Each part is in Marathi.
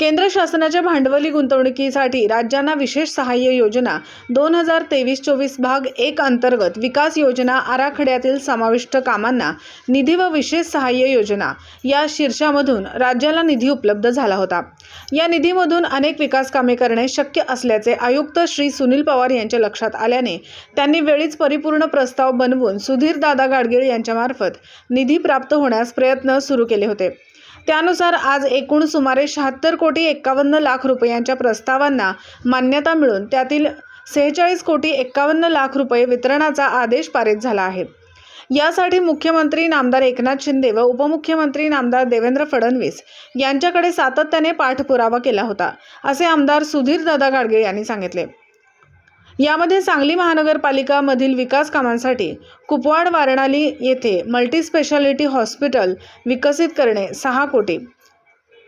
केंद्र शासनाच्या भांडवली गुंतवणुकीसाठी राज्यांना विशेष सहाय्य योजना दोन हजार तेवीस चोवीस भाग एक अंतर्गत विकास योजना आराखड्यातील समाविष्ट कामांना निधी व विशेष सहाय्य योजना या शीर्षामधून राज्याला निधी उपलब्ध झाला होता. या निधीमधून अनेक विकास कामे करणे शक्य असल्याचे आयुक्त श्री सुनील पवार यांच्या लक्षात आल्याने त्यांनी वेळीच परिपूर्ण प्रस्ताव बनवून सुधीर दादा गाडगीळ यांच्यामार्फत निधी प्राप्त होण्यास प्रयत्न सुरू केले होते. त्यानुसार आज एकूण सुमारे शहात्तर कोटी एक्कावन्न लाख रुपयांच्या प्रस्तावांना मान्यता मिळून त्यातील सेहेचाळीस कोटी एक्कावन्न लाख रुपये वितरणाचा आदेश पारित झाला आहे. यासाठी मुख्यमंत्री नामदार एकनाथ शिंदे व उपमुख्यमंत्री नामदार देवेंद्र फडणवीस यांच्याकडे सातत्याने पाठपुरावा केला होता असे आमदार सुधीर दादा गाडगे यांनी सांगितले. यामध्ये सांगली महानगरपालिकामधील विकास कामांसाठी कुपवाड वारणाली येथे मल्टीस्पेशालिटी हॉस्पिटल विकसित करणे सहा कोटी.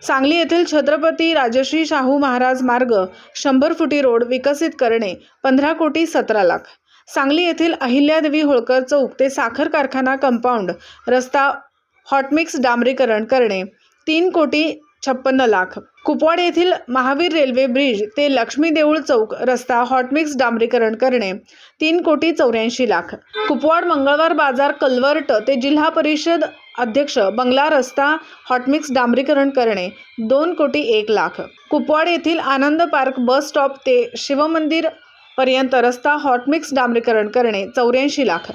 सांगली येथील छत्रपती राजश्री शाहू महाराज मार्ग शंभर फुटी रोड विकसित करणे पंधरा कोटी सतरा लाख. सांगली येथील अहिल्यादेवी होळकर चौक ते साखर कारखाना कंपाऊंड रस्ता हॉटमिक्स डांबरीकरण करणे तीन कोटी छप्पन्न लाख. कुपवाड येथील महावीर रेल्वे ब्रिज ते लक्ष्मी देऊळ चौक रस्ता हॉटमिक्स डांबरीकरण करणे तीन कोटी चौऱ्याऐंशी लाख. कुपवाड मंगळवार बाजार कल्वर्ट ते जिल्हा परिषद अध्यक्ष बंगला रस्ता हॉटमिक्स डांबरीकरण करणे दोन कोटी एक लाख. कुपवाड येथील आनंद पार्क बस स्टॉप ते शिवमंदिर पर्यंत रस्ता हॉटमिक्स डांबरीकरण करणे चौऱ्याऐंशी lakh.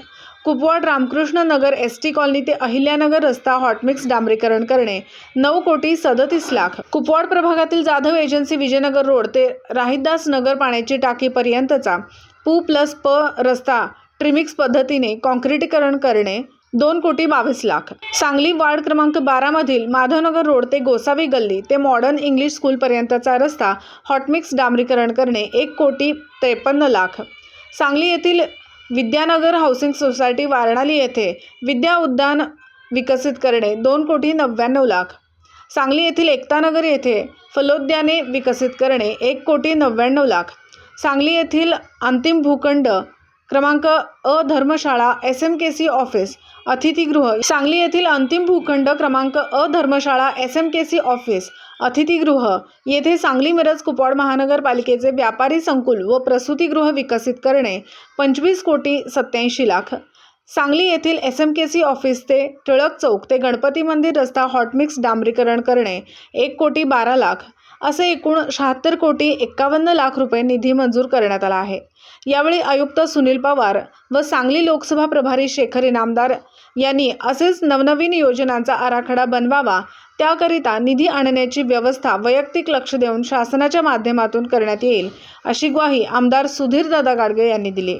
Kupwad Ramkrishna Nagar S T colony ते अहिल्यानगर रस्ता हॉटमिक्स डांबरीकरण करणे. नऊ कोटी सदतीस लाख. कुपवाड प्रभागातील जाधव एजन्सी विजयनगर रोड ते राहिदास नगर पाण्याची टाकीपर्यंतचा पू प्लस प रस्ता ट्रिमिक्स पद्धतीने कॉन्क्रिटीकरण करणे. दोन कोटी बावीस लाख. सांगली वार्ड क्रमांक बारामधील माधवनगर रोड ते गोसावी गल्ली ते मॉडर्न इंग्लिश स्कूलपर्यंतचा रस्ता हॉटमिक्स डांबरीकरण करणे. एक कोटी त्रेपन्न लाख. सांगली येथील विद्यानगर हाऊसिंग सोसायटी वारणाली येथे विद्या उद्यान विकसित करणे दोन कोटी नव्याण्णव लाख. सांगली येथील एकतानगर येथे फलोद्याने विकसित करणे एक कोटी नव्याण्णव लाख. सांगली येथील अंतिम भूखंड क्रमांक अ धर्मशाळा S M K C office अतिथीगृह. सांगली येथील अंतिम भूखंड क्रमांक अ धर्मशाळा S M K C office अतिथीगृह. येथे सांगली मिरज कुपवाड महानगरपालिकेचे व्यापारी संकुल व प्रसूतीगृह विकसित करणे पंचवीस कोटी सत्याऐंशी लाख. सांगली येथील S M K C office ते टिळक चौक ते गणपती मंदिर रस्ता हॉटमिक्स डांबरीकरण करणे एक कोटी बारा लाख. असे एकूण शहात्तर कोटी एक्कावन्न लाख रुपये निधी मंजूर करण्यात आला आहे. यावेळी आयुक्त सुनील पवार व सांगली लोकसभा प्रभारी शेखर इनामदार यांनी असेच नवनवीन योजनांचा आराखडा बनवावा त्याकरिता निधी आणण्याची व्यवस्था वैयक्तिक लक्ष देऊन शासनाच्या माध्यमातून करण्यात येईल अशी ग्वाही आमदार सुधीरदादा गाडगे यांनी दिली.